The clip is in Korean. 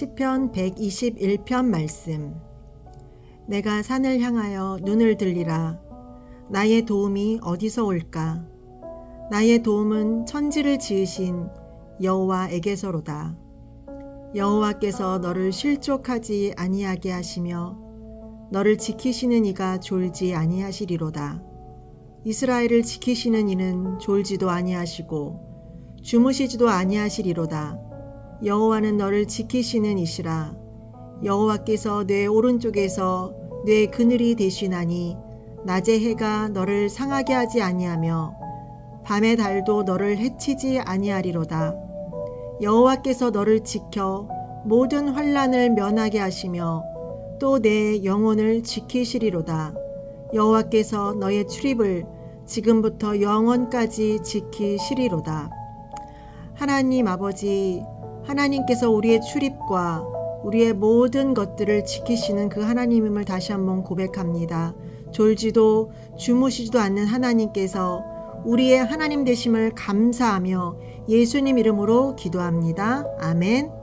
시편 121편 말씀. 내가 산을 향하여 눈을 들리라. 나의 도움이 어디서 올까? 나의 도움은 천지를 지으신 여호와에게서로다. 여호와께서 너를 실족하지 아니하게 하시며 너를 지키시는 이가 졸지 아니하시리로다. 이스라엘을 지키시는 이는 졸지도 아니하시고 주무시지도 아니하시리로다 여호와는 너를 지키시는 이시라. 여호와께서 내 오른쪽에서 내 그늘이 되시나니 낮의 해가 너를 상하게 하지 아니하며 밤의 달도 너를 해치지 아니하리로다. 여호와께서 너를 지켜 모든 환란을 면하게 하시며 또 내 영혼을 지키시리로다. 여호와께서 너의 출입을 지금부터 영원까지 지키시리로다. 하나님 아버지 하나님께서 우리의 출입과 우리의 모든 것들을 지키시는 그 하나님임을 다시 한번 고백합니다. 졸지도 주무시지도 않는 하나님께서 우리의 하나님 되심을 감사하며 예수님 이름으로 기도합니다. 아멘.